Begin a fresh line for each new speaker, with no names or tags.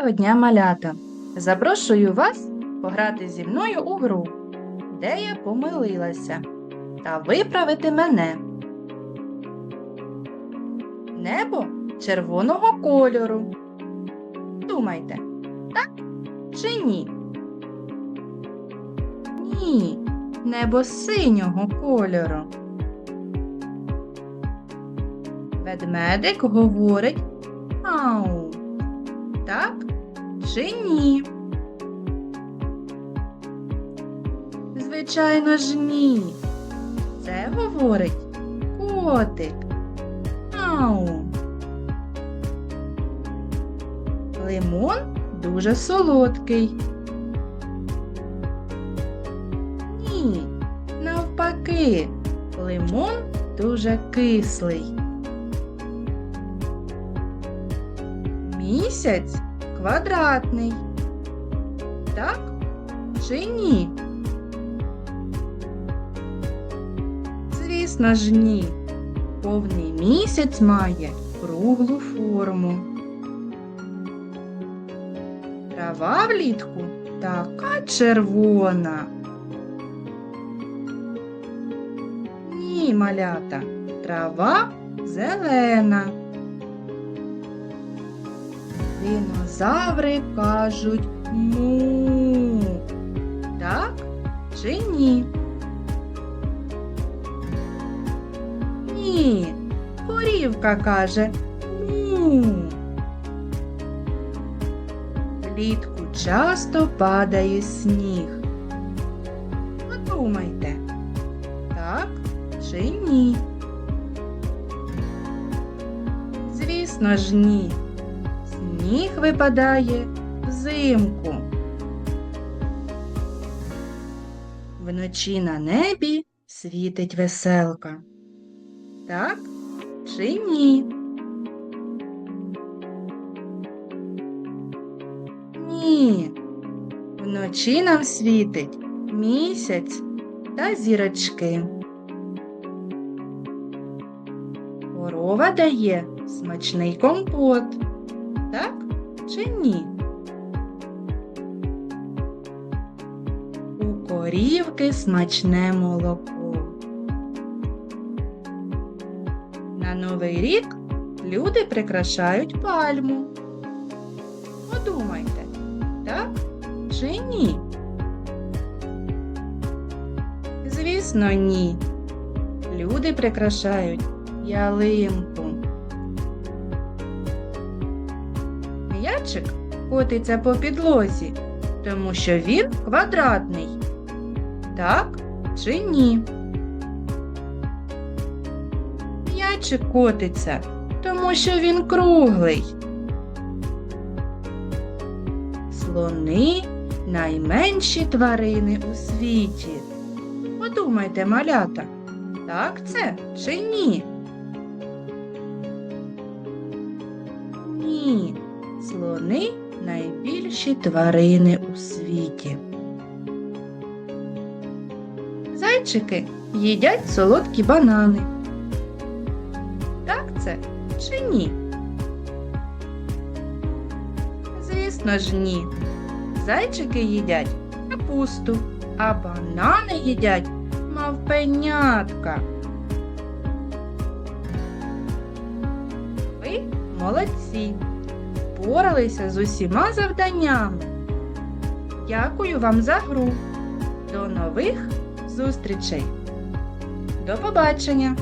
Доброго дня, малята! Запрошую вас пограти зі мною у гру, де я помилилася, та виправити мене. Небо червоного кольору. Думайте, так чи ні? Ні, небо синього кольору. Ведмедик говорить Ау. Так чи ні? Звичайно ж ні. Це говорить котик. Ау. Лимон дуже солодкий. Ні, навпаки, лимон дуже кислий. Місяць квадратний. Так чи ні? Звісно ж ні. Повний місяць має круглу форму. Трава влітку така червона. Ні, малята, трава зелена. Динозаври кажуть му. Так чи ні? Ні. Корівка каже му. Влітку часто падає сніг. Подумайте, так чи ні? Звісно ж ні. Сніг випадає взимку. Вночі на небі світить веселка. Так чи ні? Ні. Вночі нам світить місяць та зірочки. Корова дає смачний компот. Так чи ні? У корівки смачне молоко. На Новий рік люди прикрашають пальму. Подумайте, так чи ні? Звісно, ні. Люди прикрашають ялинку. М'ячик котиться по підлозі, тому що він квадратний. Так чи ні? М'ячик котиться, тому що він круглий. Слони найменші тварини у світі. Подумайте, малята, так це чи ні? Слони найбільші тварини у світі. Зайчики їдять солодкі банани. Так це чи ні? Звісно ж, ні. Зайчики їдять капусту, а банани їдять мавпенятка. Ви молодці. Впоралися з усіма завданнями. Дякую вам за гру. До нових зустрічей. До побачення!